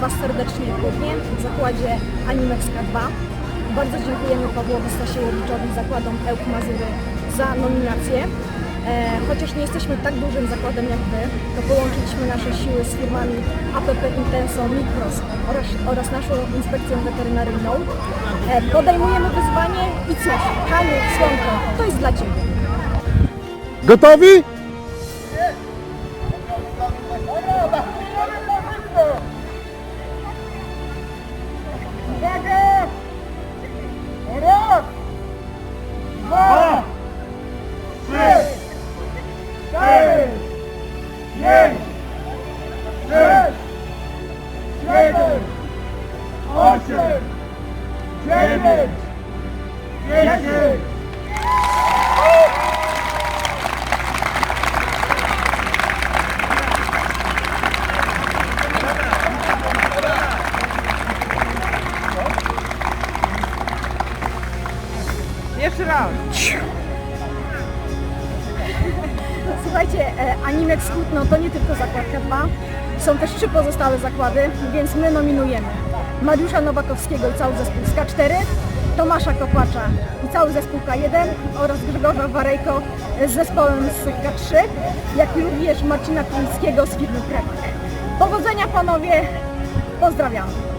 Was serdecznie głównie w zakładzie Animex K2. Bardzo dziękujemy Pawłowi Stasiewiczowi zakładom Ełk Mazury za nominację. E, chociaż nie jesteśmy tak dużym zakładem jak Wy, to połączyliśmy nasze siły z firmami APP Intenso, Mikros oraz, oraz naszą inspekcją weterynaryjną. E, podejmujemy wyzwanie i cóż, Haniu, Słonko, to jest dla Ciebie. Gotowi? Osiem, dziewięć, dziesięć. Jeszcze raz. Słuchajcie, e, Animex Kutno to nie tylko zakładka 2, są też trzy pozostałe zakłady, więc my nominujemy Mariusza Nowakowskiego i cały zespół z K4, Tomasza Kopacza i cały zespół K1 oraz Grzegorza Warejko z zespołem z K3, jak również Marcina Kulickiego z firmy Premok. Powodzenia panowie, pozdrawiam.